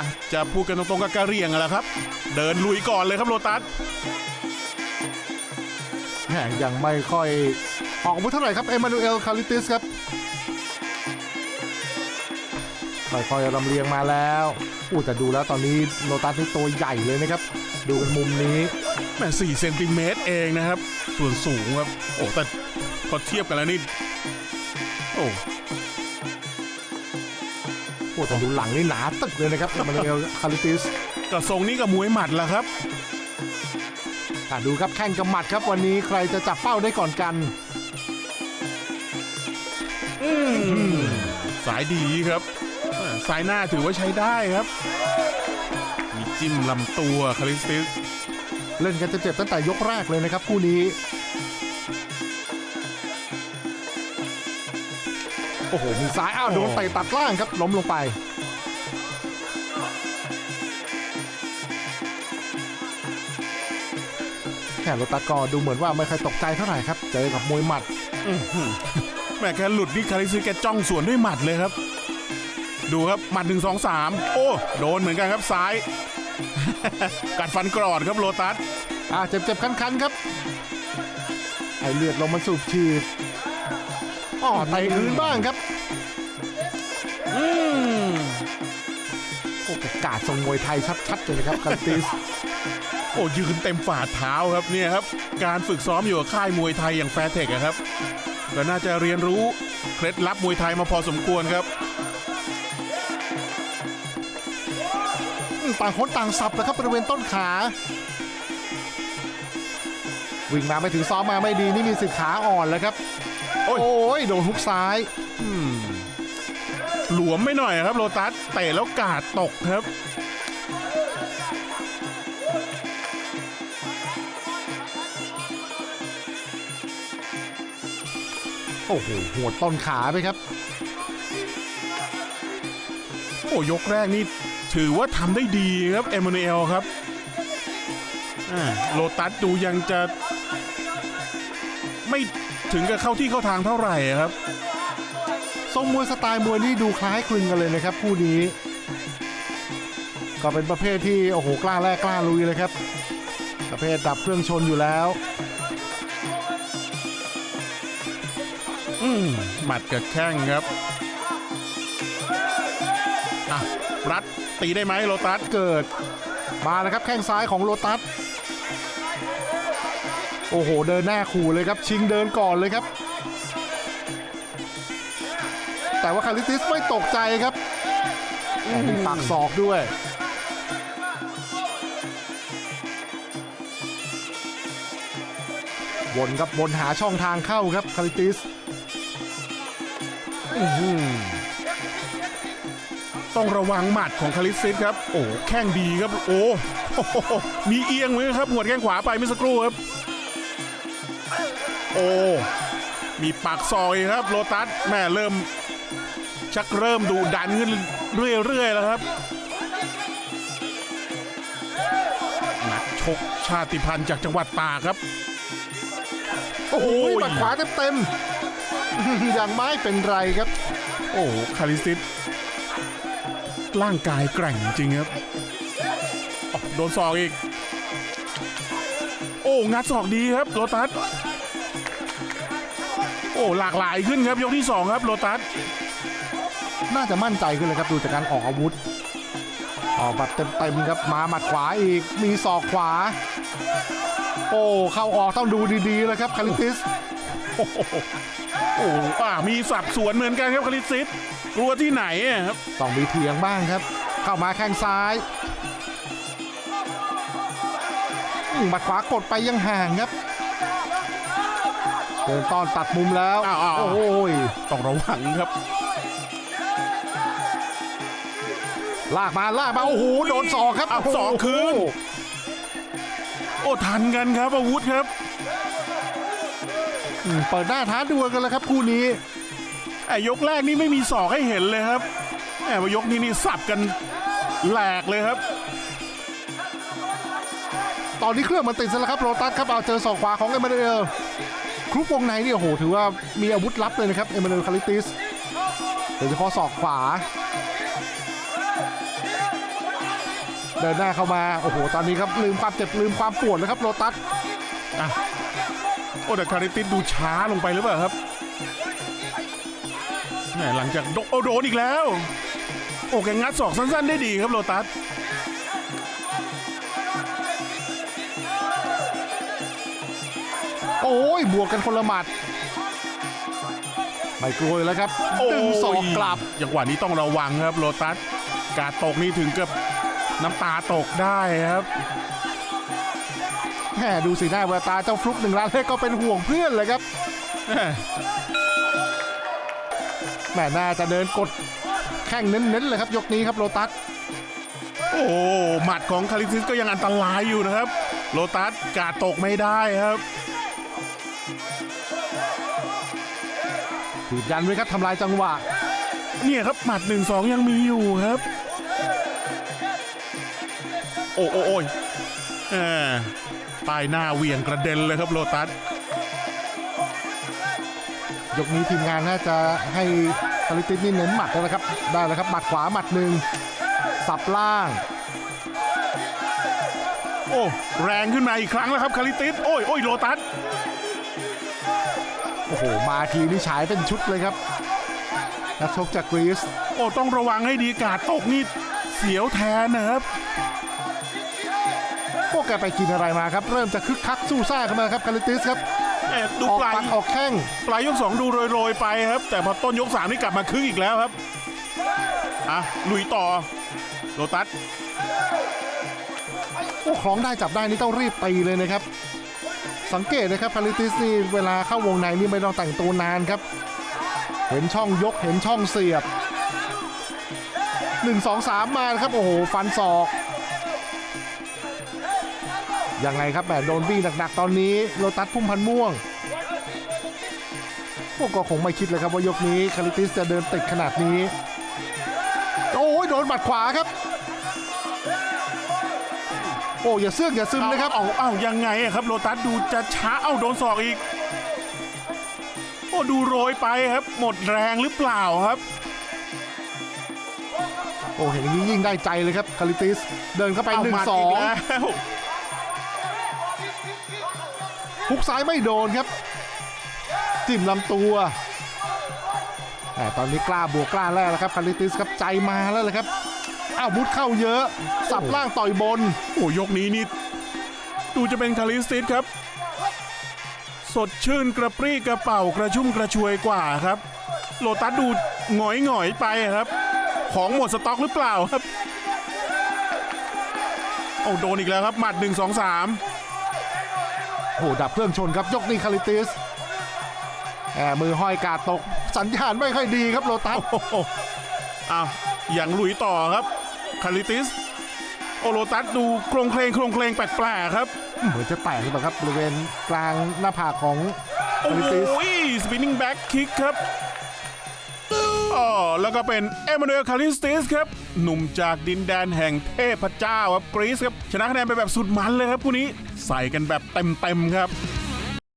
อะจะพูดกันตรงๆกับกะเหรียงอะแหละครับ เดินลุยก่อนเลยครับโลตัสแหมยังไม่ค่อยออกอาวุธเท่าไหร่ครับเอมานูเอลคาริติสครับค่อยๆลำเลียงมาแล้วอู้แต่ดูแล้วตอนนี้โลตัสนี่ตัวใหญ่เลยนะครับ ดูกันมุมนี้แม่สี่เซนติเมตรเองนะครับ ส่วนสูงครับ โอ้แต่พอเทียบกันแล้วนี่ โอ้ โอ้แต่ดูหลังนี่หนาตึกเลยนะครับเอมานูเอลคาริติสกระทรงนี้กับมวยหมัดละครับอะดูครับแข่งกับหมัดครับวันนี้ใครจะจับเป้าได้ก่อนกันสายดีครับเอ่อสายหน้าถือว่าใช้ได้ครับ มีจิ้มลำตัวคาริสติสเล่นกันจะเจ็บตั้งแต่ยกแรกเลยนะครับคู่นี้ โอ้โหมีซ้ายอ้าวโดนเตะตัดล่างครับล้มลงไป แค่โรตัสก็ดูเหมือนว่าไม่ค่อยตกใจเท่าไหร่ครับ เจอกับมวยหมัดแม่แกหลุดนี่คาริสติสแกจ้องสวนด้วยหมัดเลยครับ ดูครับหมัดหนึ่งสองสามโอ้โดนเหมือนกันครับซ้าย กัดฟันกรอดครับโลตัสอ่าเจ็บๆคันๆครับไอเลือดลงมันสูบฉีด อ๋อไตคืนบ้างครับ อืมโอ้กาดทรงมวยไทยชัดๆเลยนะครับคาริติสโอ้ยืนเต็มฝ่าเท้าครับเนี่ยครับ การฝึกซ้อมอยู่กับค่ายมวยไทยอย่างแฟร์เทคอะครับก็น่าจะเรียนรู้เคล็ดลับมวยไทยมาพอสมควรครับอืมต่างคนต่างสับนะครับบริเวณต้นขา วิ่งมาไม่ถึงซ้อมมาไม่ดีนี่มีสึกขาอ่อนแล้วครับ โอ้ยโดนฮุกซ้ายหลวมไม่หน่อยครับโลตัสเตะแล้วกาดตกครับ โอ้โหหัวดต้นขาไปครับ โอ้ยกแรกนี่ถือว่าทำได้ดีครับเอมมานูเอลครับอ่าโลตัสดูยังจะไม่ ถึงกับเข้าที่เข้าทางเท่าไหร่ครับทรงมวยสไตล์มวยนี่ดูคล้ายคลึงกันเลยนะครับ คู่นี้ ก็เป็นประเภทที่โอ้โหกล้าแลกกล้าลุยเลยครับ ประเภทดับเครื่องชนอยู่แล้ว อืมหมัดกับแข้งครับอะรัดตีได้ไหมโลตัสเกิด มาแล้วครับแข้งซ้ายของโลตัส โอ้โห เดินหน้าขู่เลยครับ ชิงเดินก่อนเลยครับ แต่ว่าคาริติสไม่ตกใจครับต่มีปากศอกด้วยวนครับวนหาช่องทางเข้าครับคาริติสต้องระวังหมัดของคาริสซิสครับ โอ้แข้งดีครับ โอ้มีเอียงเหมือนครับ หัวดแข้งขวาไปเมื่อสักครู่ครับ โอ้มีปากซอยครับโลตัสแม่เริ่ม ชักเริ่มดูดันขึ้นเรื่อยๆแล้วครับนักชกชาติพันธุ์จากจังหวัดตากครับ โอ้โหโอ้ยหมัดขวาเต็มๆอย่างไม่เป็นไรครับ โอ้คาริสซิสร่างกายแกร่งจริงครับอ๋อโดนศอกอีก โอ้งัดศอกดีครับโลตัสโอ้หลากหลายขึ้นครับยกที่ 2 ครับโลตัสน่าจะมั่นใจขึ้นเลยครับดูจากการออกอาวุธ ออกแบบเต็มๆครับมาหมัดขวาอีกมีศอกขวา โอ้เข้าออกต้องดูดีๆเลยครับคาริติสโอ้ป่ามีสับสวนเหมือนกันครับคาริสซิสกลัวที่ไหนอะครับต้องมีเถียงบ้างครับ เข้ามาแข้งซ้ายอืมหมัดขวากดไปยังห่างครับเดินต้อนตัดมุมแล้วอ้าวๆโอ้ยต้องระวังครับ ลากมาลากมาโอ้โหโดนศอกครับเอาศอกคืนโอ้โหโอ้ทันกันครับอาวุธครับอืมเปิดหน้าท้าดวลกันแล้วครับคู่นี้ไอ้ยกแรกนี่ไม่มีศอกให้เห็นเลยครับแหมายกนี้นี่สับกันแหลกเลยครับ ตอนนี้เครื่องมันติดซะแล้วครับโรตัสครับเอาเจอศอกขวาของเอเมเนล ครุปวงในเนี่ยโอ้โหถือว่ามีอาวุธลับเลยนะครับเอเมเนลคาริติสโดยเฉพาะศอกขวา เดินหน้าเข้ามา โอ้โห ตอนนี้ครับลืมความเจ็บลืมความปวดแล้วครับโลตัสอะโอ้แต่คาริติสดูช้าลงไปหรือเปล่าครับหลังจากโดโอโดนอีกแล้ว โอ้แกงัดศอกสั้นๆได้ดีครับโลตัส โอ้ยบวกกันคนละหมัดไม่กลัวเลยแล้วครับดึงศอกกลับอย่างหวะนี้ต้องระวังครับโลตัสกาดตกนี่ถึงกับน้ำตาตกได้ครับแหมดูสีหน้าแววตาเจ้าฟลุกหนึ่งล้านเลขก็เป็นห่วงเพื่อนเลยครับแหมแหมน่าจะเดินกดแข้งเน้นๆเลยครับยกนี้ครับโลตัสโอ้หมัดของคาริซิสก็ยังอันตรายอยู่นะครับ โลตัสกาดตกไม่ได้ครับ ยืนยันไว้ครับทำลายจังหวะ เนี่ยครับหมัดหนึ่งสองยังมีอยู่ครับ โอ้โอ้โอยแหมป้ายหน้าเหวี่ยงกระเด็นเลยครับโลตัสยกนี้ทีมงานน่าจะให้คาริติสนี่เน้นหมัดแล้วนะครับ ได้แล้วครับหมัดขวาหมัดหนึ่งสับล่าง โอ้ แรงขึ้นมาอีกครั้งแล้วครับคาริติสโอ้ยโอ้ยโลตัส โอ้โห มาทีนี่ฉายเป็นชุดเลยครับ นักชกจากกรีซโอ้ต้องระวังให้ดีกาดตกนี่เสียวแทนนะครับพวกแกไปกินอะไรมาครับ เริ่มจะคึกคักสู้ซ่าขึ้นมาครับคาริติสครับแอบดูออกปลายปัดออกแข้งปลายยกสองดูโรยๆไปครับ แต่พอต้นยกสามนี่กลับมาคึกอีกแล้วครับอะลุยต่อโลตัสโอ้คล้องได้จับได้นี่ต้องรีบตีเลยนะครับ สังเกตนะครับคาริติสนี่เวลาเข้าวงในนี่ไม่ต้องแต่งตัวนานครับ เห็นช่องยกเห็นช่องเสียบ 1 2 3 มาครับโอ้โหฟันศอกยังไงครับแหมโดนบี้หนักๆ ตอนนี้โลตัสพุ่มพันม่วงพวกก็คงไม่คิดเลยครับว่ายกนี้คาริติสจะเดินติดขนาดนี้ โอ้ยโดนบัดขวาครับ โอ้อย่าเสื่องอย่าซึมนะครับเอาเอาเอายังไงอะครับโลตัสดูจะช้าเอ้าโดนศอกอีก โอ้ดูโรยไปครับ หมดแรงหรือเปล่าครับ โอ้เห็นอย่างนี้ยิ่งได้ใจเลยครับคาริติสเดินเข้าไปเอาหนึ่งหมัดสอกงแล้วฮุกซ้ายไม่โดนครับ จิ้มลำตัวแต่ตอนนี้กล้าบวกกล้าแลกแล้วครับคาริติสครับใจมาแล้วเลยครับ อ้าวมุดเข้าเยอะ สับล่างต่อยบน โอ้ยกนี้นี่ดูจะเป็นคาริสติสครับ สดชื่นกระปรี้กระเป๋ากระชุ่มกระชวยกว่าครับ โลตัสดูหงอยหงอยๆไปครับ ของหมดสต็อกหรือเปล่าครับโอ้โดนอีกแล้วครับ หมัดหนึ่งสองสามโอ้ดับเครื่องชนครับยกนี้คาริติสแอบมือห้อยกาดตก สัญญาณไม่ค่อยดีครับโลตัสโอ้โหอ้าวอย่างลุยต่อครับ คาริติส โอโลตัสดูโครงเคลงโครงเคลงแปลกๆครับ เหมือนจะแตกหรือเปล่าครับบริเวณกลางหน้าผากของโอ้คาริติสโหสปินนิ่งแบ็กคิกครับอ๋อแล้วก็เป็นเอมานูเอลคาริสติสครับ หนุ่มจากดินแดนแห่งเทพเจ้าครับกรีซครับ ชนะคะแนนไปแบบสุดมันเลยครับคู่นี้ ใส่กันแบบเต็มๆครับ